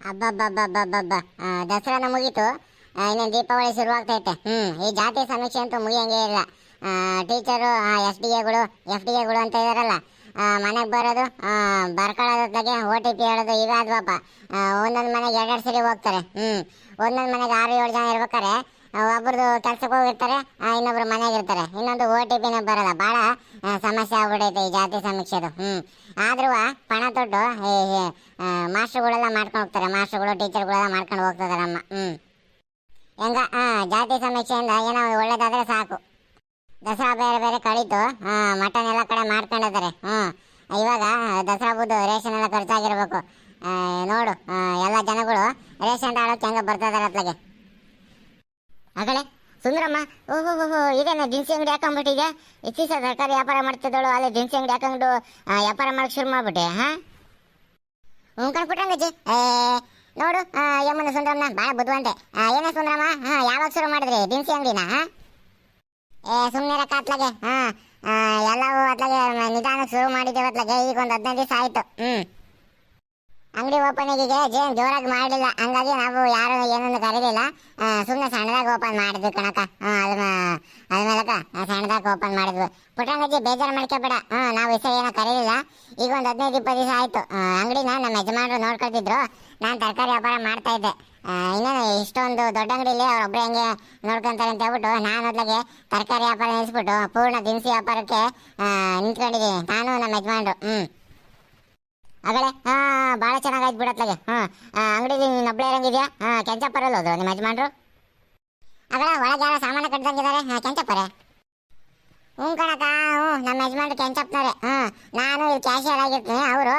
ಅಬ್ಬಬ್ಬಬ್ಬಬ್ಬಬ್ಬ. ದಸರಾನ ಮುಗೀತು. ಇನ್ನೇನು ದೀಪಾವಳಿ ಶುರುವಾಗ್ತೈತೆ. ಹ್ಞೂ ಈ ಜಾತಿ ಸಮೀಕ್ಷೆ ಅಂತೂ ಮುಗಿಯಂಗೆ ಇಲ್ಲ. ಟೀಚರು ಎಸ್ ಡಿ ಎಗಳು, ಎಫ್ ಡಿ ಎಗಳು ಅಂತ ಇದಾರಲ್ಲ ಮನೆಗೆ ಬರೋದು ಬರ್ಕೊಳ್ಳೋದ್ಲಾಗೆ ಓ ಟಿ ಪಿ ಹೇಳೋದು ಇವೆ ಆದ್ವಪ್ಪ ಒಂದೊಂದು ಮನೆಗೆ ಎರಡೆರಡು ಸರಿ ಹೋಗ್ತಾರೆ. ಹ್ಞೂ ಒಂದೊಂದು ಮನೆಗೆ ಆರು ಏಳು ಜನ ಇರ್ಬೇಕಾರೆ ಆ, ಒಬ್ರದ್ದು ಕೆಲ್ಸಕ್ಕೆ ಹೋಗಿರ್ತಾರೆ ಇನ್ನೊಬ್ರು ಮನೆಗೆ ಇರ್ತಾರೆ. ಇನ್ನೊಂದು ಓ ಟಿ ಪಿನ ಬರಲ್ಲ. ಭಾಳ ಸಮಸ್ಯೆ ಆಗ್ಬಿಡೈತೆ ಈ ಜಾತಿ ಸಮೀಕ್ಷೆದು. ಹ್ಞೂ ಆದ್ರೂ ಪಣ ತೊಟ್ಟು ಮಾಸ್ಟ್ರುಗಳೆಲ್ಲ ಮಾಡ್ಕೊಂಡು ಹೋಗ್ತಾರೆ. ಮಾಸ್ಟ್ರುಗಳು ಟೀಚರ್ಗಳೆಲ್ಲ ಮಾಡ್ಕೊಂಡು ಹೋಗ್ತದಾರಮ್ಮ ಹ್ಞೂ ಹೆಂಗ ಜಾತಿ ಸಮೀಕ್ಷೆಯಿಂದ ಏನೋ ಒಳ್ಳೇದಾದ್ರೆ ಸಾಕು. ದಸರಾ ಬೇರೆ ಬೇರೆ ಕಳೀತು ಮಟನ್ ಎಲ್ಲ ಕಡೆ ಮಾಡ್ಕೊಂಡಿದ್ದಾರೆ ಹ್ಞೂ ಇವಾಗ ದಸರಾ ಬುದ್ದು ರೇಷನ್ ಎಲ್ಲ ಖರ್ಚಾಗಿರ್ಬೇಕು. ನೋಡು ಎಲ್ಲ ಜನಗಳು ರೇಷನ್ ತಾಳಕ್ಕೆ ಹೆಂಗ ಬರ್ತಿದಾರೆ ಅತ್ಲಾಗೆ. ಆಗಲೇ? ಸುಂದರಮ್ಮ. ಓಹೋ ಓಹೋ ಇದೇನ ದಿನಸಿ ಅಂಗಡಿ ಹಾಕೊಂಡ್ಬಿಟ್ಟಿದೆ ಇತ್ತೀಚ ತರಕಾರಿ ವ್ಯಾಪಾರ ಮಾಡ್ತಿದ್ದಳು ಅಲ್ಲಿ ದಿನಸಿ ಅಂಗಡಿ ಹಾಕೊಂಡು ವ್ಯಾಪಾರ ಮಾಡಕ್ಕೆ ಶುರು ಮಾಡ್ಬಿಟ್ಟೆ, ಹಾ? ಹ್ಞೂ ಕಣ್ಬಿಟ್ರಂಗಜ್ಜಿ ಏ, ನೋಡು ಯಮ್ಮನ ಸುಂದರಮ್ಮ ಭಾಳ ಬುದ್ಧಿವಂತೆ ಏನ ಸುಂದರಮ್ಮ? ಹಾ, ಯಾವಾಗ ಶುರು ಮಾಡಿದ್ರಿ, ದಿನಸಿ ಅಂಗಡಿನ, ಹಾ? ಏ ಸುಮ್ಮನೆ ರಕ್ಕ ಅತ್ಲಾಗೆ ಹಾ ಎಲ್ಲವೂ ಅತ್ಲಾಗೆ ನಿಧಾನಕ್ಕೆ ಶುರು ಮಾಡಿದ್ದೇವೆ ಅತ್ಲಾಗೆ, ಈಗ ಒಂದು ಹದಿನೈದು ದಿವಸ ಆಯ್ತು, ಹ್ಮ್. ಅಂಗಡಿ ಓಪನಿಂಗಿಗೆ ಜೇನ್ ಜೋರಾಗಿ ಮಾಡಲಿಲ್ಲ. ಹಂಗಾಗಿ ನಾವು ಯಾರು ಏನೊಂದು ಕರೀಲಿಲ್ಲ. ಸುಮ್ಮನೆ ಸಣ್ಣದಾಗಿ ಓಪನ್ ಮಾಡಿದ್ವಿ ಕಣಕ ಅದ್ರ ಅದ ಮೇಲಕ ಸಣ್ಣದಾಗಿ ಓಪನ್ ಮಾಡಿದ್ವಿ. ಪುಟ್ಟಂಗಜ್ಜಿ ಬೇಜಾರು ಮಾಡ್ಕೋಬೇಡ. ಹಾಂ ನಾವು ಹೆಸರು ಏನೋ ಕರೀಲಿಲ್ಲ. ಈಗ ಒಂದು ಹದಿನೈದು ಇಪ್ಪತ್ತು ದಿವಸ ಆಯ್ತು. ಅಂಗಡಿನ ನಮ್ಮ ಯಜಮಾನರು ನೋಡ್ಕೊಳ್ತಿದ್ರು. ನಾನು ತರಕಾರಿ ವ್ಯಾಪಾರ ಮಾಡ್ತಾ ಇದ್ದೆ. ಇನ್ನೇನು ಇಷ್ಟೊಂದು ದೊಡ್ಡ ಅಂಗಡಿಲಿ ಅವ್ರೊಬ್ರು ಹೆಂಗೆ ನೋಡ್ಕೊಂತಾರೆ ಅಂತ ಹೇಳ್ಬಿಟ್ಟು ನಾನು ಅದ್ಲಾಗೆ ತರಕಾರಿ ವ್ಯಾಪಾರ ನಿಲ್ಲಿಸ್ಬಿಟ್ಟು ಪೂರ್ಣ ದಿನಸಿ ವ್ಯಾಪಾರಕ್ಕೆ ನಿಂತ್ಕೊಂಡಿದ್ದೀನಿ. ನಾನು ನಮ್ಮ ಯಜಮಾನರು. ಹ್ಮ್. ಆಗಲೇ? ಹಾ ಭಾಳ ಚೆನ್ನಾಗಾಯ್ತು ಬಿಡತ್ಲಾಗೆ ಹಾ ಅಂಗಡಿಲಿ ನೀನು ಒಬ್ಳೆ ಇರಂಗಿದ್ಯಾ? ಹಾ ಕೆಂಚಪ್ಪರಲ್ಲಿ ಹೋದ್ರು ನಿಮ್ಮ ಯಜಮಾನ್ರು? ಅಗಳ ಒಳಗೆ ಯಾರೋ ಸಾಮಾನು ಕಟ್ದಂಗಿದ್ದಾರೆ ಹಾ, ಕೆಂಚಪ್ಪರೆ? ಹ್ಞೂ ಕಣಕ ಹ್ಞೂ, ನಮ್ಮ ಯಜಮಾನ್ರು ಕೆಂಚಪ್ಪನವ್ರೆ. ಹ್ಞೂ, ನಾನು ಇಲ್ಲಿ ಕ್ಯಾಶಿಯರ್ ಆಗಿರ್ತೀನಿ, ಅವರು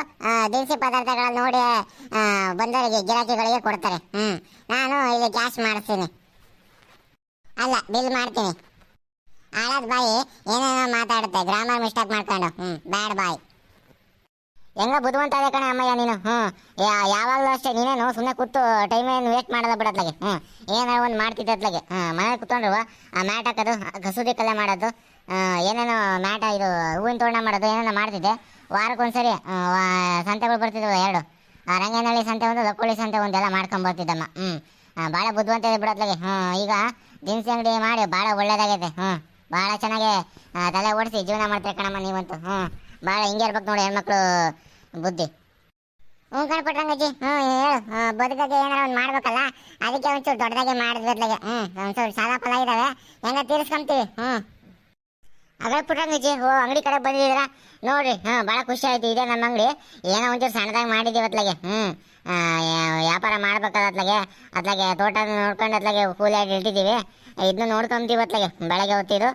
ದಿನಸಿ ಪದಾರ್ಥಗಳನ್ನು ನೋಡಿ ಬಂದವರಿಗೆ, ಗಿರಾಕಿಗಳಿಗೆ ಕೊಡ್ತಾರೆ. ಹ್ಞೂ, ನಾನು ಇಲ್ಲಿ ಕ್ಯಾಶ್ ಮಾಡಿಸ್ತೀನಿ. ಅಲ್ಲ ಬಿಲ್ ಮಾಡ್ತೀನಿ. ಆಳದ ಬಾಯಿ, ಏನೇನೋ ಮಾತಾಡುತ್ತೆ ಗ್ರಾಮರ್ ಮಿಸ್ಟೇಕ್ ಮಾಡ್ಕೊಂಡು. ಹ್ಞೂ ಬ್ಯಾಡ್ ಬಾಯ್ ಹೆಂಗ ಬುದ್ಧಿವಂತ ಅದೇ ಕಣೆ ಅಮ್ಮಯ್ಯ ನೀನು? ಹ್ಞೂ ಯಾವಾಗಲೂ ಅಷ್ಟೇ ನೀನೇನು ಸುಮ್ಮನೆ ಕೂತು ಟೈಮ್ ಏನು ವೇಸ್ಟ್ ಮಾಡೋದ ಬಿಡತ್ಲಾಗೆ ಹ್ಮ್. ಏನೋ ಒಂದು ಮಾಡ್ತಿದ್ದೆ ಹ್ಞೂ ಮನೆ ಕುತ್ಕೊಂಡ್ರು. ಆ ಮ್ಯಾಟ್ ಹಾಕೋದು ಕಸೂತಿ ಕಲೆ ಮಾಡೋದು ಏನೇನೋ ಮ್ಯಾಟ ಇದು ಹೂವಿನ ತೋರಣ ಮಾಡೋದು ಏನೇನೋ ಮಾಡ್ತಿದ್ದೆ. ವಾರಕ್ಕೊಂದ್ಸರಿ ಸಂತೆಗಳು ಬರ್ತಿದ್ವು ಎರಡು. ರಂಗನಹಳ್ಳಿ ಸಂತೆ ಒಂದು, ಲಕ್ಕೋಳಿ ಸಂತೆ ಒಂದೆಲ್ಲ ಎಲ್ಲ ಹ್ಞೂ ಭಾಳ ಬುದ್ಧಿವಂತ ಇದೆ ಬಿಡತ್ಲಾಗೆ ಹ್ಞೂ ಈಗ ದಿನಸಿ ಅಂಗಡಿ ಮಾಡಿ ಭಾಳ ಒಳ್ಳೇದಾಗೈತೆ. ಹ್ಞೂ ಭಾಳ ಚೆನ್ನಾಗಿ ತಲೆ ಓಡಿಸಿ ಜೀವನ ಮಾಡ್ತಾರೆ ಕಣಮ್ಮ ನೀವಂತೂ. ಹ್ಮ್. ಭಾಳ ಹಿಂಗೆ ಇರ್ಬೇಕು ನೋಡಿ ಹೆಣ್ಮಕ್ಳು ಬುದ್ಧಿ. ಹ್ಞೂ ಕಣ್ಪಟ್ರಂಗಜ್ಜಿ ಹ್ಞೂ, ಹೇಳು. ಬದುಕಾಗೆ ಏನಾರ ಒಂದು ಮಾಡ್ಬೇಕಲ್ಲ? ಅದಕ್ಕೆ ಒಂಚೂರು ದೊಡ್ಡದಾಗೆ ಮಾಡಿದ್ರತ್ಲಾಗೆ ಹ್ಞೂ, ಒಂಚೂರು ಸಾಲ ಫಲ ಇದ್ದಾವೆ ಹೆಂಗ ತೀರಿಸ್ಕೊಂತೀವಿ? ಹ್ಞೂ. ಅದೇ ಪುಟ್ರಂಗಜ್ಜಿ ಓ, ಅಂಗಡಿ ಕಡೆ ಬಂದಿದ್ರ ನೋಡ್ರಿ, ಹ್ಞೂ, ಭಾಳ ಖುಷಿ ಆಯ್ತು. ಇದೆ ನಮ್ಮ ಅಂಗಡಿ. ಏನೋ ಒಂಚೂರು ಸಣ್ಣದಾಗಿ ಮಾಡಿದ್ದೀವಿ ಅತ್ಲಾಗೆ ಹ್ಞೂ. ವ್ಯಾಪಾರ ಮಾಡ್ಬೇಕಲ್ಲ ಅತ್ಲಾಗೆ ಅತ್ಲಾಗೆ ತೋಟ ನೋಡ್ಕೊಂಡು ಅತ್ಲಾಗೆ ಕೂಲಿಯಾಗಿ ಇಟ್ಟಿದ್ದೀವಿ. ಇದನ್ನ ನೋಡ್ಕೊಂತೀವಿ ಹೊತ್ಲಾಗೆ. ಬೆಳಗ್ಗೆ ಹೊತ್ತಿದ್ದು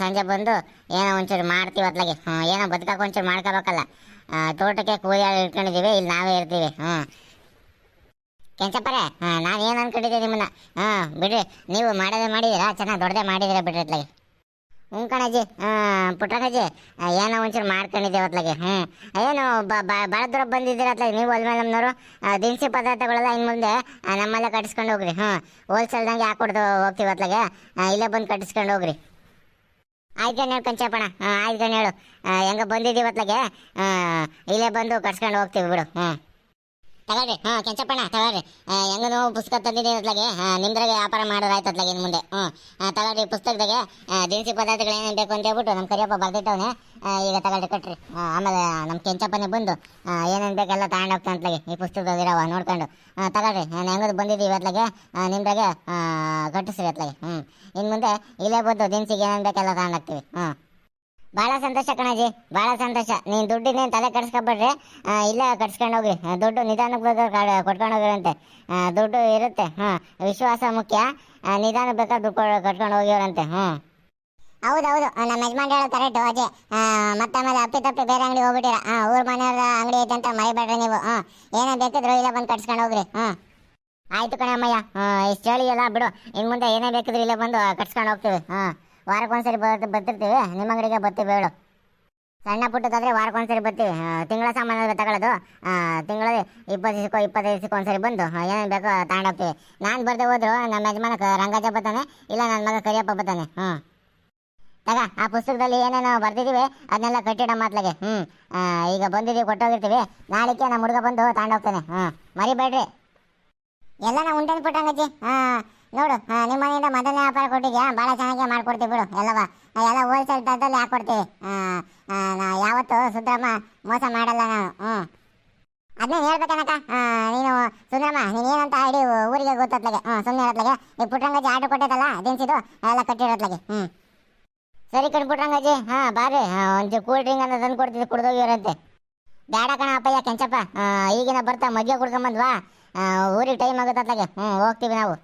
ಸಂಜೆ ಬಂದು ಏನೋ ಒಂಚೂರು ಮಾಡ್ತೀವಿ ಹೊತ್ಲಾಗೆ. ಏನೋ ಬದುಕಕ್ಕೆ ಒಂಚೂರು ಮಾಡ್ಕೋಬೇಕಲ್ಲ. ತೋಟಕ್ಕೆ ಕೂಲಿ ಇಟ್ಕೊಂಡಿದ್ದೀವಿ, ಇಲ್ಲಿ ನಾವೇ ಇರ್ತೀವಿ. ಹ್ಞೂ ಕೆಂಚಪ್ಪರೇ ನಾನು ಏನು ಅನ್ಕೊಂಡಿದ್ದೆ ನಿಮ್ಮನ್ನ? ಹಾಂ, ಬಿಡ್ರಿ, ನೀವು ಮಾಡೋದೇ ಮಾಡಿದ್ದೀರಾ? ಚೆನ್ನಾಗಿ ದೊಡ್ಡದೇ ಮಾಡಿದ್ದೀರಾ ಬಿಡ್ರಿ ಅತ್ಲಾಗೆ ಹ್ಞೂ ಕಣಜಿ ಆ, ಏನೋ ಒಂಚೂರು ಮಾಡ್ಕೊಂಡಿದ್ದೆ ಹೊತ್ಲಾಗೆ. ಹ್ಞೂ ಏನು ಭಾಳ ದೂರ ಬಂದಿದ್ದೀರ ಅತ್ಲಾಗೆ ನೀವು ಮೇಲೆ ನಮ್ಮನವರು ದಿನಸಿ ಪದಾರ್ಥಗಳೆಲ್ಲ ಇನ್ನು ಮುಂದೆ ನಮ್ಮಲ್ಲೇ ಕಟ್ಟಿಸ್ಕೊಂಡು ಹೋಗ್ರಿ. ಹ್ಞೂ ಹೋಲ್ಸೇಲ್ದಂಗೆ ಹಾಕೊಡ್ದು ಹೋಗ್ತೀವಿ ಹೊತ್ಲಾಗೆ. ಇಲ್ಲೇ ಬಂದು ಕಟ್ಟಿಸ್ಕೊಂಡು ಹೋಗ್ರಿ. ಆಯ್ತು ಹೇಳು ಕಂಚಪ್ಪಣ ಆಯ್ತು ಹೇಳು. ಹೆಂಗೆ ಹೆಂಗ ಬಂದಿದ್ದೀವಿ ಹೊತ್ಲಾಗೆ. ಇಲ್ಲೇ ಬಂದು ಕಟ್ಸ್ಕೊಂಡು ಹೋಗ್ತೀವಿ ಬಿಡು. ಹ್ಞೂ ತಗೊಳ್ರಿ. ಹಾಂ ಕೆಂಚಪ್ಪಣ್ಣ, ತಗೊಳ್ರಿ. ಹೆಂಗೋ ಪುಸ್ತಕ ತಂದಿದ್ದೀನಿ ಅತ್ಲಾಗೆ ನಿಮ್ದ್ರಾಗೆ ವ್ಯಾಪಾರ ಮಾಡೋದು ಆಯ್ತು ಅತ್ಲಾಗೆ ಇನ್ನು ಮುಂದೆ. ಹ್ಞೂ ತಗೊಳ್ರಿ ಪುಸ್ತಕದಾಗೆ. ದಿನಸಿ ಪದಾರ್ಥಗಳು ಏನೇನು ಬೇಕು ಅಂತ ಹೇಳ್ಬಿಟ್ಟು ನಮ್ಮ ಕರಿಯಪ್ಪ ಬರ್ದಿಟ್ಟವನೆ. ಈಗ ತಗೊಳ್ರಿ, ಕಟ್ರಿ. ಆಮೇಲೆ ನಮ್ಮ ಕೆಂಚಪ್ಪನೇ ಬಂದು ಏನೇನು ಬೇಕೆಲ್ಲ ತಗೊಂಡು ಹೋಗ್ತಾನೆ ಅಂತಲಾಗೆ ಈ ಪುಸ್ತಕದಾಗಿರವ ನೋಡ್ಕೊಂಡು. ತಗೊಳ್ರಿ, ನಾನು ಹೆಂಗದು ಬಂದಿದ್ದೀವಿ ಅತ್ಲಾಗೆ ನಿಮ್ದಾಗೆ ಕಟ್ಟಿಸ್ರಿ ಅತ್ಲಾಗೆ ಹ್ಞೂ ಇನ್ನು ಮುಂದೆ ಇಲ್ಲೇ ಬಂದು ದಿನಸಿಗೆ ಏನೇನು ಬೇಕೆಲ್ಲ ತಗೊಂಡು ಹೋಗ್ತೀವಿ. ಹ್ಞೂ ಭಾಳ ಸಂತೋಷ ಕಣಜಿ ಭಾಳ ಸಂತೋಷ. ನೀನು ದುಡ್ಡಿನೇನು ತಲೆ ಕೆಡಿಸ್ಕೊಬೇಡ್ರಿ ಇಲ್ಲ ಕಟ್ಸ್ಕೊಂಡು ಹೋಗಿ ದುಡ್ಡು ನಿಧಾನಕ್ಕೆ ಬೇಕಾದ್ರೆ ಕೊಟ್ಕೊಂಡು ಹೋಗಿರಂತೆ. ದುಡ್ಡು ಇರುತ್ತೆ, ಹಾಂ. ವಿಶ್ವಾಸ ಮುಖ್ಯ. ನಿಧಾನಕ್ಕೆ ನಿಧಾನ ಬೇಕಾದ್ರೆ ದುಡ್ಡು ಕಟ್ಕೊಂಡು ಹೋಗಿರಂತೆ ಹ್ಞೂ. ಹೌದೌದು ನಮ್ಮ ಯಜಮಾನ್ ಹೇಳೋ ಕರೆಕ್ಟು ಅಜಯ್ ಮತ್ತೆ ಆಮೇಲೆ ಅಪ್ಪಿ ತಪ್ಪಿ ಬೇರೆ ಅಂಗಡಿ ಹೋಗ್ಬಿಟ್ಟಿರ. ಹಾಂ ಊರ ಮನೆಯವ್ರ ಅಂಗಡಿ ಐತೆ ಅಂತ ಮರಿಬೇಡ್ರಿ ನೀವು ಹಾಂ ಏನೇ ಬೇಕಿದ್ರು ಇಲ್ಲ ಬಂದು ಕಟ್ಸ್ಕೊಂಡು ಹೋಗ್ರಿ ಹಾಂ ಆಯ್ತು ಕಣಮ್ಮಯ್ಯ ಇಷ್ಟು ಹೇಳಿ ಎಲ್ಲ ಬಿಡು. ಇನ್ನು ಮುಂದೆ ಏನೇ ಬೇಕಿದ್ರು ಇಲ್ಲೇ ಬಂದು ಕಟ್ಸ್ಕೊಂಡು ಹೋಗ್ತೀವಿ ಹಾಂ ವಾರಕ್ಕೊಂದ್ಸರಿ ಬರ್ತ ಬರ್ತಿರ್ತೀವಿ. ನಿಮ್ಮ ಅಂಗಡಿಗೆ ಬರ್ತೀವಿ ಹೇಳು ಸಣ್ಣ ಪುಟ್ಟದಾದರೆ ವಾರಕ್ಕೊಂದ್ಸರಿ ಬರ್ತೀವಿ. ತಿಂಗಳ ಸಾಮಾನು ತಗೊಳ್ಳೋದು ತಿಂಗಳಲ್ಲಿ ಇಪ್ಪತ್ತು ದಿವಸಕ್ಕೋ, ಇಪ್ಪತ್ತೈದು ದಿವಸಕ್ಕೆ ಒಂದ್ಸರಿ ಬಂದು ಏನೇನು ಬೇಕೋ ತಗೊಂಡೋಗ್ತೀವಿ ನಾನು ಬರ್ದೆ ಹೋದ್ರು, ನಮ್ಮ ಯಜಮಾನ ರಂಗಜ ಬರ್ತಾನೆ, ಇಲ್ಲ ನನ್ನ ಮಗ ಕರಿಯಪ್ಪ ಬರ್ತಾನೆ. ಹ್ಞೂ ತಗ, ಆ ಪುಸ್ತಕದಲ್ಲಿ ಏನೇನು ಬರ್ದಿದ್ದೀವಿ ಅದನ್ನೆಲ್ಲ ಕಟ್ಟಿಡ ಮಾತ್ಲಾಗೆ. ಹ್ಞೂ ಈಗ ಬಂದಿದ್ದೀವಿ ಕೊಟ್ಟೋಗಿರ್ತೀವಿ. ನಾಳೆಗೆ ನಮ್ಮ ಹುಡುಗ ಬಂದು ತಗೊಂಡೋಗ್ತಾನೆ ಹ್ಞೂ ಮರಿಬೇಡ್ರಿ. ಎಲ್ಲ ನಾವು ಉಂಟೇನು ಪುಟ್ಟಂಗಜ್ಜಿ ಹಾಂ. ನೋಡು ನಿಮ್ಮ ಮನೆಯಿಂದ ಮೊದಲನೇ ವ್ಯಾಪಾರ ಕೊಟ್ಟಿದ್ಯಾ? ಭಾಳ ಚೆನ್ನಾಗಿ ಮಾಡ್ಕೊಡ್ತೀವಿ ಬಿಡು, ಎಲ್ಲವ. ಎಲ್ಲ ಹೋಲ್ಸೇಲ್ ದರದಲ್ಲಿ ನಾ ಯಾವತ್ತು ಸುಂದರಮ್ಮ ಮೋಸ ಮಾಡಲ್ಲ ನಾನು. ಹ್ಞೂ. ಅದನ್ನೇ ಹೇಳ್ಬೇಕನಕ ನೀನು ಸುಂದರಮ್ಮ, ನೀನೇನಂತ ಹೇಳಿ ಊರಿಗೆ ಗೊತ್ತತ್ಲಾಗೆ ಹ್ಞೂ ಸುಮ್ಮನೆ ಹೇಳತ್ಲಾಗೆ ಈ ಪುಟ್ಟರಂಗಜ್ಜಿ ಆರ್ಡರ್ ಕೊಟ್ಟಿದ್ದಲ್ಲ, ದಿನಸಿದು ಎಲ್ಲ ಕಟ್ಟಿರತ್ಲಾಗೆ ಹ್ಞೂ. ಸರಿ ಕಣ್ ಪುಟ್ಟರಂಗಜ್ಜಿ, ಹಾಂ ಬಾರಿ ಒಂದು ಕೂಲ್ ಡ್ರಿಂಕ್ ಅಂತ ತಂದು ಕೊಡ್ತಿದ್ದೆ ಕುಡ್ದೋಗಿರಂತೆ ಬೇಡ ಕಣ ಅಪ್ಪಯ್ಯ, ಕೆಂಚಪ್ಪ. ಈಗಿನ ಬರ್ತಾ ಮಜ್ಜಿಗೆ ಕುಡ್ಕೊಂಬಂದ್ವಾ? ಊರಿಗೆ ಟೈಮ್ ಆಗುತ್ತತ್ಲಾಗೆ ಹ್ಞೂ, ಹೋಗ್ತೀವಿ ನಾವು.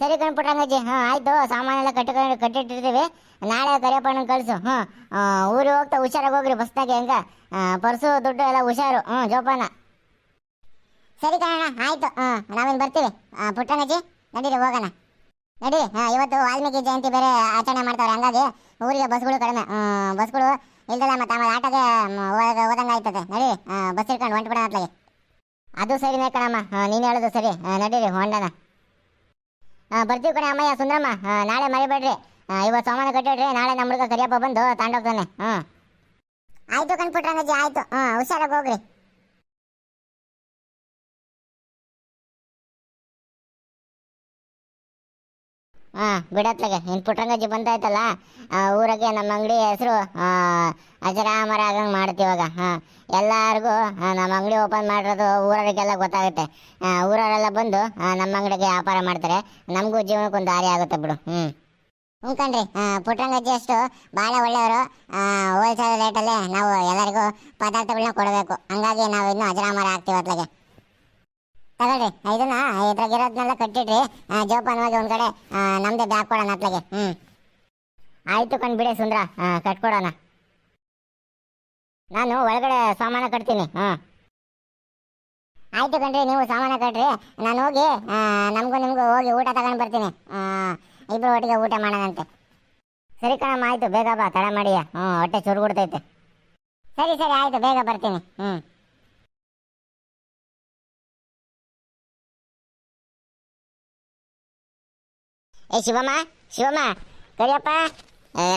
ಸರಿ ಕಣ್ ಪುಟ್ಟರಂಗಜ್ಜಿ ಹಾಂ ಆಯಿತು. ಸಾಮಾನೆಲ್ಲ ಕಟ್ಟಿಕೊಂಡು ಕಟ್ಟಿಟ್ಟಿರ್ತೀವಿ. ನಾಳೆ ಕರಿಯಪ್ಪಣ್ಣನ ಕಳಿಸು. ಹ್ಞೂ ಊರಿಗೆ ಹೋಗ್ತಾ ಹುಷಾರಾಗಿ ಹೋಗ್ರಿ ಬಸ್ನಾಗೆ ಹೆಂಗೆ. ಪರ್ಸು ದುಡ್ಡು ಎಲ್ಲ ಹುಷಾರು. ಹ್ಞೂ ಜೋಪಾನ. ಸರಿ ಕಣಣ್ಣ ಆಯಿತು. ಹ್ಞೂ ನಾವೇನು ಬರ್ತೀವಿ. ಆ, ಪುಟ್ಟರಂಗಜ್ಜಿ ನಡೀರಿ ಹೋಗೋಣ. ನಡಿ. ಹಾಂ ಇವತ್ತು ವಾಲ್ಮೀಕಿ ಜಯಂತಿ ಬೇರೆ ಆಚರಣೆ ಮಾಡ್ತಾರೆ ಹಂಗಾಗಿ ಊರಿಗೆ ಬಸ್ಗಳು ಕಡಿಮೆ. ಬಸ್ಗಳು ಇಲ್ದಲ್ಲ ಮತ್ತೆ ಆಮೇಲೆ ಆಟೋಗೆ ಹೋದಾಗ ಆಯ್ತದೆ. ನಡಿ. ಬಸ್ ಇಟ್ಕೊಂಡು ಹೊಂಟ್ಬಿಡೋಣ ಅತ್ಲಾಗೆ. ಅದು ಸರಿನೇ ಕಣಮ್ಮ ಹಾಂ ನೀನು ಹೇಳೋದು ಸರಿ. ನಡೀರಿ ಹೊಂಡನ. ಹಾಂ ಬರ್ತೀವಿ ಕಣೆ ಅಮ್ಮಯ್ಯ, ಸುಂದರಮ್ಮ. ನಾಳೆ ಮರಿಬೇಡ್ರಿ ಇವತ್ತು ಸಾಮಾನು ಕಟ್ಟಿಡ್ರಿ ನಾಳೆ ನಮ್ಮ ಹುಡುಗ ಕರಿಯಪ್ಪ ಬಂದು ತಾಂಡೋಗ್ತಾನೆ. ಹ್ಞೂ ಆಯಿತು ಕಣ್ಪುಟ್ರಂಗಜ್ಜಿ, ಆಯಿತು. ಹಾಂ ಹುಷಾರಾಗಿ ಹೋಗ್ರಿ. ಹಾಂ ಬಿಡತ್ಲಾಗೆ ಇನ್ನು ಪುಟ್ರಂಗಜ್ಜಿ ಬಂದಾಯ್ತಲ್ಲ ಊರಾಗೆ ನಮ್ಮ ಅಂಗಡಿ ಹೆಸರು ಅಜರಾಮರ ಆಗಂಗೆ ಮಾಡ್ತೀವಾಗ ಹಾಂ ಎಲ್ಲರಿಗೂ ನಮ್ಮ ಅಂಗಡಿ ಓಪನ್ ಮಾಡಿರೋದು ಊರವರಿಗೆಲ್ಲ ಗೊತ್ತಾಗುತ್ತೆ. ಊರವರೆಲ್ಲ ಬಂದು ನಮ್ಮ ಅಂಗಡಿಗೆ ವ್ಯಾಪಾರ ಮಾಡ್ತಾರೆ. ನಮಗೂ ಜೀವನಕ್ಕೊಂದು ದಾರಿ ಆಗುತ್ತೆ ಬಿಡು. ಹ್ಞೂ ಹ್ಞೂ ಕಣ್ರಿ ಪುಟ್ರಂಗಜ್ಜಿ ಅಷ್ಟು ಭಾಳ ಒಳ್ಳೆಯವರು. ಹೋಲ್ಸೇಲ್ ರೇಟಲ್ಲೇ ನಾವು ಎಲ್ಲರಿಗೂ ಪದಾರ್ಥಗಳನ್ನ ಕೊಡಬೇಕು. ಹಂಗಾಗಿ ನಾವು ಇನ್ನೂ ಅಜರಾಮರ ಆಗ್ತೀವಿ ತಗೊಳ್ರಿ. ಇದನ್ನ ಇದ್ರಾಗಿರೋದನ್ನೆಲ್ಲ ಕಟ್ಟಿಡ್ರಿ. ಜೋಪಾನವಾಗಿ ಒಂದ್ ಕಡೆ ನಮ್ದೇ ಬ್ಯಾಗ್ ಕೊಡೋಣ ಅತ್ಲಾಗೆ. ಆಯ್ತು ಆಯಿತು ಬಿಡಿ ಸುಂದ್ರ ಕಟ್ಕೊಡೋಣ. ನಾನು ಒಳಗಡೆ ಸಾಮಾನ ಕಟ್ತೀನಿ ಹಾಂ ಆಯ್ತು ಕಣ್ರಿ ನೀವು ಸಾಮಾನ ಕಟ್ರಿ. ನಾನು ಹೋಗಿ ನಮಗೂ ನಿಮಗೂ ಹೋಗಿ ಊಟ ತಗೊಂಡು ಬರ್ತೀನಿ. ಆ, ಇಬ್ರು ಒಟ್ಟಿಗೆ ಊಟ ಮಾಡೋಣಂತೆ. ಸರಿ ಕಣಮ್ಮ ಆಯಿತು. ಬೇಗ ಬಾ ತಡ ಮಾಡಿಯ. ಹ್ಞೂ ಹೊಟ್ಟೆ ಚುರುಗುಡ್ತೈತೆ ಸರಿ ಸರಿ ಆಯಿತು. ಬೇಗ ಬರ್ತೀನಿ. ಹ್ಞೂ ಏ ಶಿವಮ್ಮ ಶಿವಮ್ಮ, ಕರಿಯಪ್ಪ.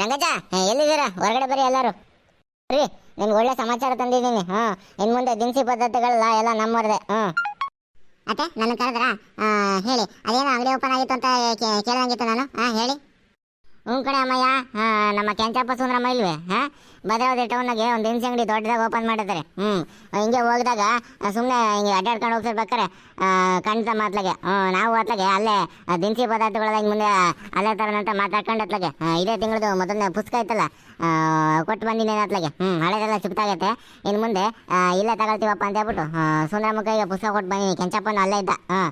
ರಂಗಜ್ಜ ಎಲ್ಲಿದ್ದೀರಾ ಹೊರಗಡೆ ಬರೀ ಎಲ್ಲರೂ. ರೀ, ನಿಮ್ಗೆ ಒಳ್ಳೆ ಸಮಾಚಾರ ತಂದಿದ್ದೀನಿ. ಹಾಂ ಇನ್ನು ಮುಂದೆ ದಿನಸಿ ಪದ್ಧತಿಗಳಲ್ಲ ಎಲ್ಲ ನಮ್ಮವ್ರದೆ ಹ್ಞೂ. ಅತ್ತೆ, ನನ್ನ ಕರೆದ್ರಾ? ಹೇಳಿ, ಅದೇನೋ ಅಂಗಡಿ ಓಪನ್ ಆಗಿತ್ತು ಅಂತ ಕೇಳ್ದಂಗಿತ್ತು ನಾನು. ಹಾಂ, ಹೇಳಿ. ಹ್ಞೂ ಕಡೆ ಅಮ್ಮಯ್ಯ. ನಮ್ಮ ಕೆಂಚಪ್ಪ ಸುಂದ್ರಮ್ಮ ಇಲ್ವೇ? ಹಾಂ? ಭದ್ರಾವತಿ ಟೌನಾಗೆ ಒಂದು ದಿನಸಿ ಅಂಗಡಿ ದೊಡ್ಡದಾಗ ಓಪನ್ ಮಾಡಿದ್ದಾರೆ ಹ್ಞೂ. ಹಿಂಗೆ ಹೋಗಿದಾಗ ಸುಮ್ಮನೆ ಹಿಂಗೆ ಅಡ್ಡಾಡ್ಕೊಂಡು ಹೋಗ್ತಿರ್ಬೇಕಾರೆ ಕಣ್ತ ಮಾತ್ಲಾಗೆ. ಹ್ಞೂ ನಾವು ಅತ್ಲಾಗೆ ಅಲ್ಲೇ ದಿನಸಿ ಪದಾರ್ಥಗಳೆಲ್ಲ ಹಿಂಗೆ ಮುಂದೆ ಅಲ್ಲೇ ಥರನಂತ ಮಾತಾಡ್ಕೊಂಡು ಅತ್ಲಾಗೆ. ಇದೇ ತಿಂಗಳದು ಮೊದಲನೇ ಪುಸ್ತಕ ಆ, ಕೊಟ್ಟು ಬಂದಿದ್ದೇನೆ ಅತ್ಲಾಗೆ. ಹ್ಞೂ ಹಳೆದೆಲ್ಲ ಚುಕ್ತಾಗೈತೆ ಇನ್ನು ಮುಂದೆ ಇಲ್ಲೇ ತಗೊಳ್ತೀವಪ್ಪ ಅಂತ ಹೇಳ್ಬಿಟ್ಟು ಸುಂದರಮ್ಮ ಕೈಗೆ ಪುಸ್ತಕ ಕೊಟ್ಟು ಬಂದಿನಿ. ಕೆಂಚಪ್ಪನ ಅಲ್ಲೇ ಇದ್ದ. ಹಾಂ.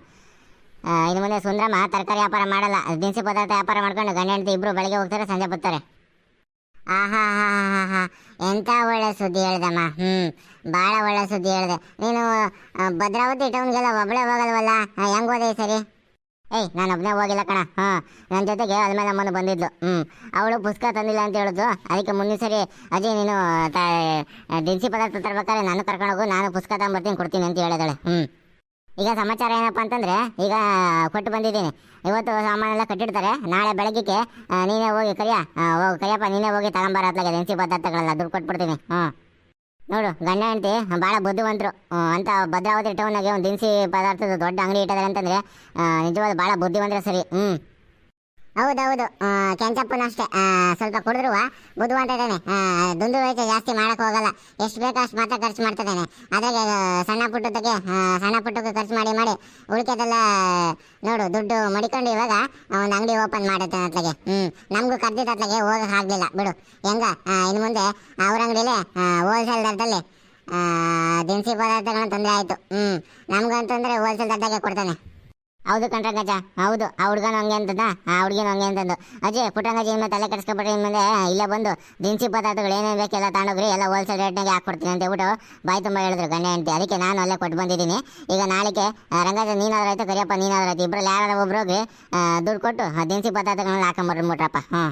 ಇನ್ನು ಮುಂದೆ ಸುಂದ್ರಮ್ಮ ತರಕಾರಿ ವ್ಯಾಪಾರ ಮಾಡಲ್ಲ. ದಿನಸಿ ಪದಾರ್ಥ ವ್ಯಾಪಾರ ಮಾಡ್ಕೊಂಡು ಗಂಡ ಹೆಂಡತಿ ಇಬ್ಬರು ಬೆಳಗ್ಗೆ ಹೋಗ್ತಾರೆ, ಸಂಜೆ ಬರ್ತಾರೆ. ಆಹಾ, ಹಾ ಹಾ ಹಾ ಎಂಥ ಒಳ್ಳೆ ಸುದ್ದಿ ಹೇಳ್ದಮ್ಮ. ಹ್ಞೂ ಭಾಳ ಒಳ್ಳೆ ಸುದ್ದಿ ಹೇಳಿದೆ. ನೀನು ಭದ್ರಾವತಿ ಟೌನ್ಗೆಲ್ಲ ಒಬ್ಬಳೇ ಹೋಗಲ್ವಲ್ಲ? ಹೆಂಗೆ ಹೋದೆ ಸರಿ? ಏಯ್, ನಾನು ಒಬ್ಬನೇ ಹೋಗಿಲ್ಲ ಕಣ. ಹಾಂ ನನ್ನ ಜೊತೆಗೆ ಅಲ್ಮೇಲೆ ನಮ್ಮನ್ನು ಬಂದಿದ್ಲು. ಹ್ಞೂ ಅವಳು ಪುಸ್ತಕ ತಂದಿಲ್ಲ ಅಂತ ಹೇಳಿದ್ಲು. ಅದಕ್ಕೆ ಮುಂದಿನ ಸರಿ ಅದೇ ನೀನು ತ ದಿನಸಿ ಪದಾರ್ಥ ತರ್ಬೇಕಾದ್ರೆ ನಾನು ಕರ್ಕೊಂಡು ಹೋಗು, ನಾನು ಪುಸ್ತಕ ತಗೊಂಬರ್ತೀನಿ ಕೊಡ್ತೀನಿ ಅಂತ ಹೇಳಿದಾಳೆ. ಹ್ಞೂ ಈಗ ಸಮಾಚಾರ ಏನಪ್ಪ ಅಂತಂದ್ರೆ, ಈಗ ಕೊಟ್ಟು ಬಂದಿದ್ದೀನಿ. ಇವತ್ತು ಸಾಮಾನೆಲ್ಲ ಕಟ್ಟಿಡ್ತಾರೆ. ನಾಳೆ ಬೆಳಗ್ಗೆಗೆ ನೀನೇ ಹೋಗಿ ಕರಿಯ. ಹೋಗಿ ಕರಿಯಪ್ಪ, ನೀನೇ ಹೋಗಿ ತಗೊಂಬಾರ ಅತ್ಲಾಗೆ ದಿನಸಿ ಪದಾರ್ಥಗಳೆಲ್ಲ ದುಡ್ಡು ಕೊಟ್ಬಿಡ್ತೀನಿ. ಹ್ಞೂ. ನೋಡು, ಗಂಡ ಹೆಂಡತಿ ಭಾಳ ಬುದ್ಧಿವಂತರು. ಅಂತ ಭದ್ರಾವತಿ ಟೌನಾಗೆ ಒಂದು ದಿನಸಿ ಪದಾರ್ಥದ ದೊಡ್ಡ ಅಂಗಡಿ ಇಟ್ಟಿದ್ದಾರೆ ಅಂತಂದರೆ ನಿಜವಾದ ಭಾಳ ಬುದ್ಧಿವಂತರ ಸರಿ. ಹ್ಞೂ. ಹೌದೌದು. ಕೆಂಚಪ್ಪನ ಅಷ್ಟೇ. ಸ್ವಲ್ಪ ಕುಡಿದ್ರು ಬುದ್ಧ ಇದ್ದಾನೆ. ದುಂದು ವೆಚ್ಚ ಜಾಸ್ತಿ ಮಾಡಕ್ ಹೋಗಲ್ಲ. ಎಷ್ಟು ಬೇಕೋ ಅಷ್ಟು ಮಾತ್ರ ಖರ್ಚು ಮಾಡ್ತಿದ್ದಾನೆ ಆ, ಸಣ್ಣ ಪುಟ್ಟದಕ್ಕೆ ಸಣ್ಣ ಪುಟ್ಟಕ್ಕೆ ಖರ್ಚು ಮಾಡಿ ಮಾಡಿ ಉಳಿಕೆದೆಲ್ಲ ನೋಡು ದುಡ್ಡು ಮಡಿಕೊಂಡು ಇವಾಗ ಒಂದು ಅಂಗಡಿ ಓಪನ್ ಮಾಡುತ್ತೆ ಅತ್ಲಾಗೆ ಹ್ಞೂ ನಮಗೂ ಕರ್ದಿದ್ದ ಅತ್ಲಾಗೆ ಹೋಗಕ್ಕೆ ಆಗಲಿಲ್ಲ. ಬಿಡು. ಹೆಂಗ? ಇನ್ನು ಮುಂದೆ ಅವ್ರ ಅಂಗಡಿಲೇ ಹೋಲ್ಸೇಲ್ ದರದಲ್ಲಿ ದಿನಸಿ ಪದಾರ್ಥಗಳನ್ನ ತೊಂದರೆ ಆಯಿತು. ಹ್ಞೂ ನಮಗಂತಂದರೆ ಹೋಲ್ಸೇಲ್ ದರದಾಗೆ ಕೊಡ್ತಾನೆ. ಹೌದು ಕಣ್ರಂಗಜ್ಜ, ಹೌದು. ಆ ಹುಡುಗನ ಹಂಗೆ ಅಂತದ, ಆ ಹುಡುಗಿನ ಹಂಗೆ ಅಂತಂದು. ಅಜ್ಜಿ, ಪುಟ್ಟಂಗಜ್ಜಿ ಇನ್ಮೇಲೆ ತಲೆ ಕೆಡಿಸ್ಕೊಬಿಟ್ರೆ ಇನ್ಮೇಲೆ ಇಲ್ಲೇ ಬಂದು ದಿನಸಿ ಪದಾರ್ಥಗಳು ಏನೇನು ಬೇಕು ಎಲ್ಲ ತಗೊಂಡೋಗ್ರಿ ಎಲ್ಲ ಹೋಲ್ಸೇಲ್ ರೇಟ್ನಾಗೆ ಹಾಕ್ಕೊಡ್ತೀನಿ ಅಂತ ಹೇಳ್ಬಿಟ್ಟು ಬಾಯಿ ತುಂಬ ಹೇಳಿದ್ರು ಗಂಡ ಹೆಂಡತಿ. ಅದಕ್ಕೆ ನಾನು ಅಲ್ಲೇ ಕೊಟ್ಟು ಬಂದಿದ್ದೀನಿ. ಈಗ ನಾಳೆಗೆ ರಂಗಾಜ ನೀನಾದ್ರೂ ನೀನಾದ್ರಾಯ್ತು ಕರಿಯಪ್ಪ ನೀನಾದ್ರಾಯ್ತು ಇಬ್ಬರಲ್ಲಿ ಯಾರು ದುಡ್ಡು ಕೊಟ್ಟು ಆ ದಿನಸಿ ಪದಾರ್ಥಗಳನ್ನ ಹಾಕೊಂಬರ್ಬಿಟ್ರಪ್ಪ ಹ್ಞೂ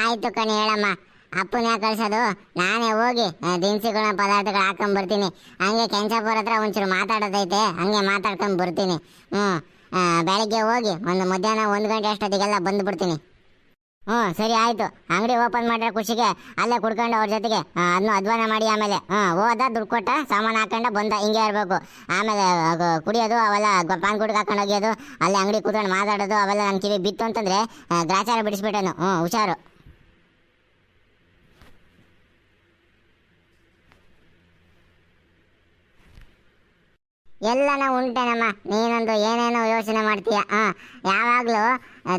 ಆಯಿತು ಕಣಿ ಹೇಳಮ್ಮ. ಅಪ್ಪನ ಕಳ್ಸೋದು? ನಾನೇ ಹೋಗಿ ದಿನಸಿಗಳ ಪದಾರ್ಥಗಳು ಹಾಕೊಂಡ್ ಬರ್ತೀನಿ ಹಂಗೆ ಕೆಂಚಾಪುರ ಹತ್ರ ಒಂಚೂರು ಮಾತಾಡೋದೈತೆ, ಹಂಗೆ ಮಾತಾಡ್ಕೊಂಡು ಬರ್ತೀನಿ. ಹ್ಞೂ ಬೆಳಗ್ಗೆ ಹೋಗಿ ಒಂದು ಮಧ್ಯಾಹ್ನ ಒಂದು ಗಂಟೆ ಅಷ್ಟೊತ್ತಿಗೆಲ್ಲ ಬಂದುಬಿಡ್ತೀನಿ. ಹ್ಞೂ ಸರಿ ಆಯಿತು. ಅಂಗಡಿ ಓಪನ್ ಮಾಡಿರೋ ಖುಷಿಗೆ ಅಲ್ಲೇ ಕುಡ್ಕೊಂಡು ಅವ್ರ ಜೊತೆಗೆ ಅದನ್ನು ಅಧ್ವಾನ ಮಾಡಿ ಆಮೇಲೆ ಹಾಂ ಹೋದ ದುಡ್ಡು ಕೊಟ್ಟ ಸಾಮಾನು ಹಾಕೊಂಡ ಬಂದ, ಹಿಂಗೆ ಇರಬೇಕು. ಆಮೇಲೆ ಕುಡಿಯೋದು, ಅವೆಲ್ಲ ಪಾನ್ ಗುಡ್ಗೆ ಹಾಕೊಂಡು ಹೋಗ್ಯೋದು, ಅಲ್ಲೇ ಅಂಗಡಿ ಕೂತ್ಕೊಂಡು ಮಾತಾಡೋದು, ಅವೆಲ್ಲ ನನ್ನ ಕಿವಿ ಬಿತ್ತು ಅಂತಂದರೆ ಗ್ರಾಚಾರ ಬಿಡಿಸ್ಬಿಟ್ಟನು. ಹ್ಞೂ ಹುಷಾರು. ಎಲ್ಲನ ಉಂಟೇನಮ್ಮ, ನೀನೊಂದು ಏನೇನೋ ಯೋಚನೆ ಮಾಡ್ತೀಯ? ಹಾ, ಯಾವಾಗಲೂ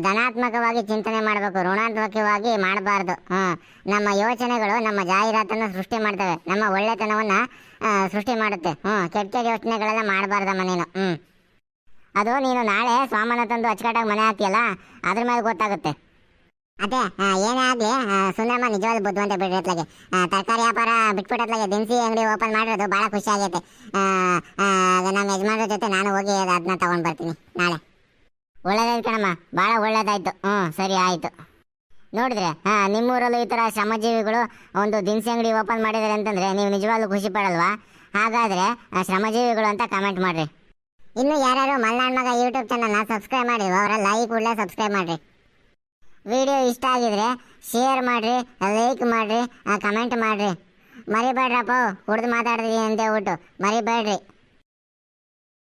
ಧನಾತ್ಮಕವಾಗಿ ಚಿಂತನೆ ಮಾಡಬೇಕು, ಋಣಾತ್ಮಕವಾಗಿ ಮಾಡಬಾರ್ದು. ಹಾಂ, ನಮ್ಮ ಯೋಚನೆಗಳು ನಮ್ಮ ಜಾಹೀರಾತನ್ನು ಸೃಷ್ಟಿ ಮಾಡ್ತವೆ. ನಮ್ಮ ಒಳ್ಳೆತನವನ್ನು ಸೃಷ್ಟಿ ಮಾಡುತ್ತೆ. ಹ್ಞೂ ಕೆಟ್ಟ ಕೆಟ್ಟ ಯೋಚನೆಗಳೆಲ್ಲ ಮಾಡಬಾರ್ದಮ್ಮ ನೀನು. ಹ್ಞೂ ಅದು ನೀನು ನಾಳೆ ಸ್ವಾಮನ ತಂದು ಅಚ್ಚುಕಟ್ಟಾಗಿ ಮನೆ ಹಾಕ್ತಿಯಲ್ಲ, ಅದ್ರ ಮೇಲೆ ಗೊತ್ತಾಗುತ್ತೆ. ಅದೇ ಏನಾಗ್ಲಿ ಸುಂದರಮ್ಮ ನಿಜವಾದ ಬುದ್ಧಿವಂತ ಬಿಡ್ರಿ ತರಕಾರಿ ವ್ಯಾಪಾರ ಬಿಟ್ಬಿಟ್ಟತ್ಲಾಗೆ ದಿನಸಿ ಅಂಗಡಿ ಓಪನ್ ಮಾಡಿರೋದು ಭಾಳ ಖುಷಿ ಆಗೈತೆ. ನಮ್ಮ ಯಜಮಾನ್ರ ಜೊತೆ ನಾನು ಹೋಗಿ ಅದನ್ನ ತಗೊಂಡು ಬರ್ತೀನಿ ನಾಳೆ. ಒಳ್ಳೇದಾಯ್ತು ಕಣಮ್ಮ, ಭಾಳ ಒಳ್ಳೇದಾಯ್ತು. ಹ್ಞೂ ಸರಿ ಆಯಿತು. ನೋಡಿದ್ರೆ ಹಾಂ ನಿಮ್ಮೂರಲ್ಲೂ ಈ ಥರ ಶ್ರಮಜೀವಿಗಳು ಒಂದು ದಿನಸಿ ಅಂಗಡಿ ಓಪನ್ ಮಾಡಿದ್ದಾರೆ ಅಂತಂದರೆ ನೀವು ನಿಜವಾಗ್ಲೂ ಖುಷಿ ಪಡಲ್ವಾ? ಹಾಗಾದರೆ ಶ್ರಮಜೀವಿಗಳು ಅಂತ ಕಮೆಂಟ್ ಮಾಡಿರಿ. ಇನ್ನು ಯಾರ್ಯಾರು ಮಲ್ನಾಡ್ ಮಗ ಯೂಟ್ಯೂಬ್ ಚಾನಲ್ನ ಸಬ್ಸ್ಕ್ರೈಬ್ ಮಾಡಿ ಅವರ ಲೈಕ್ ಕೂಡಲೇ ಸಬ್ಸ್ಕ್ರೈಬ್ ಮಾಡಿರಿ. ವಿಡಿಯೋ ಇಷ್ಟ ಆಗಿದ್ರೆ ಶೇರ್ ಮಾಡಿರಿ ಲೈಕ್ ಮಾಡಿರಿ ಕಮೆಂಟ್ ಮಾಡಿರಿ. ಮರಿಬೇಡ್ರಪ್ಪ, ಹುಡ್ದು ಮಾತಾಡ್ರಿ ಅಂತ ಹೇಳ್ಬಿಟ್ಟು ಮರಿಬೇಡ್ರಿ.